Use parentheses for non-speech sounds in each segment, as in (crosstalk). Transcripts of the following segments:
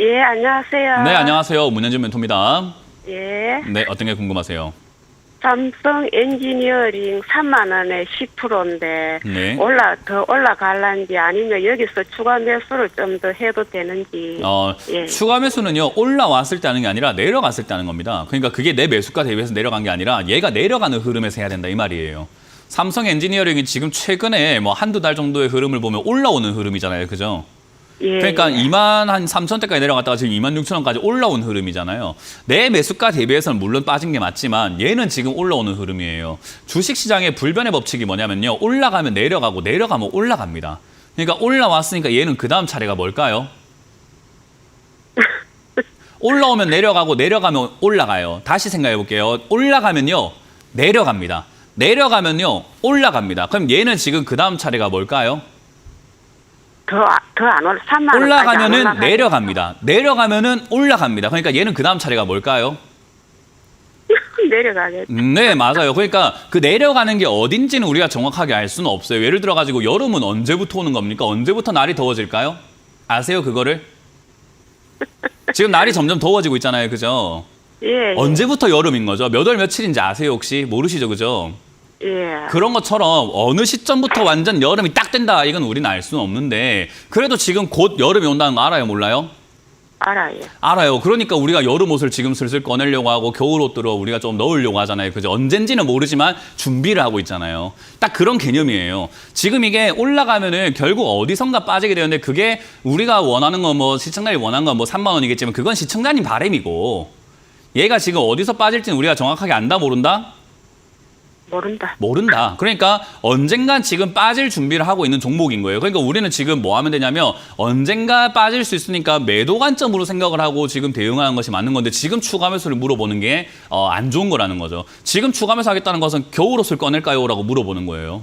예, 안녕하세요. 네, 안녕하세요. 문현준 멘토입니다. 예, 네, 어떤 게 궁금하세요? 삼성 엔지니어링 3만 원에 10%인데 네. 올라 더 올라갈란지 아니면 여기서 추가 매수를 좀 더 해도 되는지. 어, 예. 추가 매수는요, 올라왔을 때 하는 게 아니라 내려갔을 때 하는 겁니다. 그러니까 그게 내 매수가 대비해서 내려간 게 아니라 얘가 내려가는 흐름에서 해야 된다, 이 말이에요. 삼성 엔지니어링이 지금 최근에 뭐 한두 달 정도의 흐름을 보면 올라오는 흐름이잖아요. 그죠? 예, 그러니까 예. 2만 한 3천 대까지 내려갔다가 지금 2만 6천 원까지 올라온 흐름이잖아요. 내 매수가 대비해서는 물론 빠진 게 맞지만 얘는 지금 올라오는 흐름이에요. 주식 시장의 불변의 법칙이 뭐냐면요. 올라가면 내려가고 내려가면 올라갑니다. 그러니까 올라왔으니까 얘는 그 다음 차례가 뭘까요? (laughs) 올라오면 내려가고 내려가면 올라가요. 다시 생각해 볼게요. 올라가면요. 내려갑니다. 내려가면요. 올라갑니다. 그럼 얘는 지금 그 다음 차례가 뭘까요? 더더안 올라 3만 원까지 안 올라가면은. 내려갑니다. 내려가면은 올라갑니다. 그러니까 얘는 그 다음 차례가 뭘까요? (laughs) 내려가겠. 음, 네, 맞아요. 그러니까 그 내려가는 게 어딘지는 우리가 정확하게 알 수는 없어요. 예를 들어 가지고 여름은 언제부터 오는 겁니까? 언제부터 날이 더워질까요? 아세요, 그거를? 지금 날이 점점 더워지고 있잖아요. 그죠? 예, 예. 언제부터 여름인 거죠? 몇 월 며칠인지 아세요, 혹시? 모르시죠, 그죠? 예. 그런 것처럼 어느 시점부터 완전 여름이 딱 된다. 이건 우리는 알 수는 없는데 그래도 지금 곧 여름이 온다는 거 알아요, 몰라요? 알아요. 알아요. 그러니까 우리가 여름 옷을 지금 슬슬 꺼내려고 하고 겨울 옷들을 우리가 좀 넣으려고 하잖아요. 그죠? 언젠지는 모르지만 준비를 하고 있잖아요. 딱 그런 개념이에요. 지금 이게 올라가면은 결국 어디선가 빠지게 되는데 그게 우리가 원하는 건 뭐 시청자들이 원하는 건 뭐 3만 원이겠지만 그건 시청자님 바람이고 얘가 지금 어디서 빠질지는 우리가 정확하게 안다 모른다? 모른다. 모른다. 그러니까 언젠간 지금 빠질 준비를 하고 있는 종목인 거예요. 그러니까 우리는 지금 뭐 하면 되냐면 언젠가 빠질 수 있으니까 매도 관점으로 생각을 하고 지금 대응하는 것이 맞는 건데 지금 추가 매수를 물어보는 게 어, 안 좋은 거라는 거죠. 지금 추가 매수 하겠다는 것은 겨울옷을 꺼낼까요? 라고 물어보는 거예요.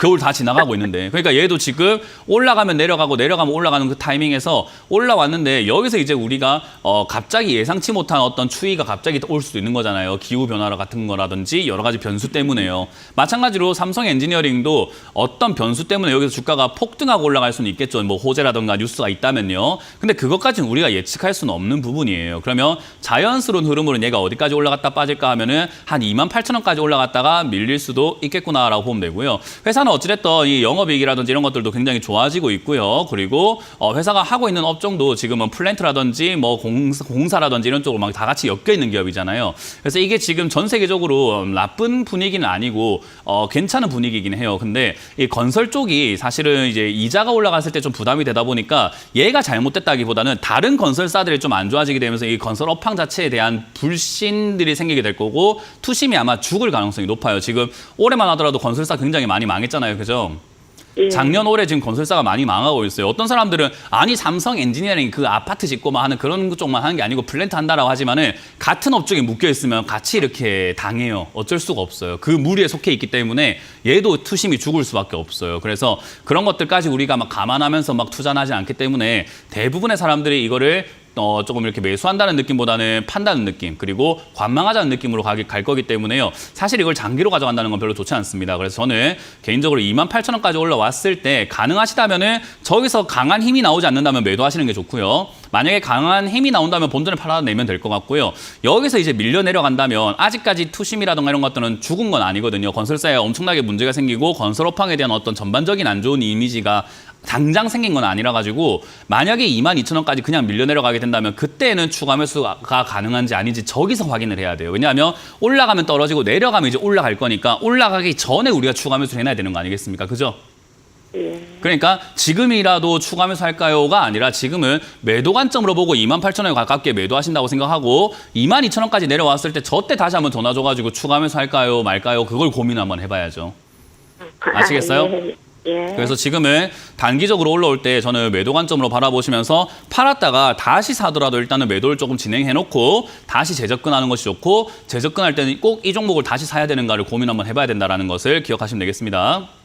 겨울 다 지나가고 있는데. 그러니까 얘도 지금 올라가면 내려가고 내려가면 올라가는 그 타이밍에서 올라왔는데 여기서 이제 우리가 어 갑자기 예상치 못한 어떤 추위가 갑자기 올 수도 있는 거잖아요. 기후 변화 같은 거라든지 여러 가지 변수 때문에요. 마찬가지로 삼성 엔지니어링도 어떤 변수 때문에 여기서 주가가 폭등하고 올라갈 수는 있겠죠. 뭐 호재라든가 뉴스가 있다면요. 근데 그것까지는 우리가 예측할 수는 없는 부분이에요. 그러면 자연스러운 흐름으로 얘가 어디까지 올라갔다 빠질까 하면은 한 2만 8천 원까지 올라갔다가 밀릴 수도 있겠구나라고 보면 되고요. 회사는 어찌됐든 이 영업이익이라든지 이런 것들도 굉장히 좋아지고 있고요. 그리고 어, 회사가 하고 있는 업종도 지금은 플랜트라든지 뭐 공사, 공사라든지 이런 쪽으로 막 다 같이 엮여 있는 기업이잖아요. 그래서 이게 지금 전 세계적으로 나쁜 분위기는 아니고 어, 괜찮은 분위기긴 해요. 근데 이 건설 쪽이 사실은 이제 이자가 올라갔을 때 좀 부담이 되다 보니까 얘가 잘못됐다기보다는 다른 건설사들이 좀 안 좋아지게 되면서 이 건설 업황 자체에 대한 불신들이 생기게 될 거고 투심이 아마 죽을 가능성이 높아요. 지금 올해만 하더라도 건설사 굉장히 많이 망했잖아요. 그죠? 예. 작년 올해 지금 건설사가 많이 망하고 있어요. 어떤 사람들은 아니 삼성 엔지니어링 그 아파트 짓고만 하는 그런 쪽만 하는 게 아니고 플랜트 한다라고 하지만은 같은 업종에 묶여 있으면 같이 이렇게 당해요. 어쩔 수가 없어요. 그 무리에 속해 있기 때문에 얘도 투심이 죽을 수밖에 없어요. 그래서 그런 것들까지 우리가 막 감안하면서 막 투자는 하지 않기 때문에 대부분의 사람들이 이거를 어, 조금 이렇게 매수한다는 느낌보다는 판다는 느낌 그리고 관망하자는 느낌으로 가기, 갈 거기 때문에요. 사실 이걸 장기로 가져간다는 건 별로 좋지 않습니다. 그래서 저는 개인적으로 2만 8천 원까지 올라왔을 때 가능하시다면은 저기서 강한 힘이 나오지 않는다면 매도하시는 게 좋고요. 만약에 강한 힘이 나온다면 본전을 팔아내면 될 것 같고요. 여기서 이제 밀려 내려간다면 아직까지 투심이라든가 이런 것들은 죽은 건 아니거든요. 건설사에 엄청나게 문제가 생기고 건설 업황에 대한 어떤 전반적인 안 좋은 이미지가 당장 생긴 건 아니라 가지고 만약에 2만 2천 원까지 그냥 밀려 내려가게 된다면 그때는 추가 매수가 가능한지 아닌지 저기서 확인을 해야 돼요. 왜냐하면 올라가면 떨어지고 내려가면 이제 올라갈 거니까 올라가기 전에 우리가 추가 매수를 해놔야 되는 거 아니겠습니까? 그죠? 예. 그러니까 지금이라도 추가 매수할까요가 아니라 지금은 매도 관점으로 보고 2만 8천 원에 가깝게 매도하신다고 생각하고 2만 2천 원까지 내려왔을 때 저때 다시 한번 전화 줘가지고 추가 매수할까요 말까요 그걸 고민 한번 해봐야죠. 아시겠어요? 예. 예. 그래서 지금은 단기적으로 올라올 때 저는 매도 관점으로 바라보시면서 팔았다가 다시 사더라도 일단은 매도를 조금 진행해 놓고 다시 재접근하는 것이 좋고 재접근할 때는 꼭 이 종목을 다시 사야 되는가를 고민 한번 해봐야 된다는 것을 기억하시면 되겠습니다.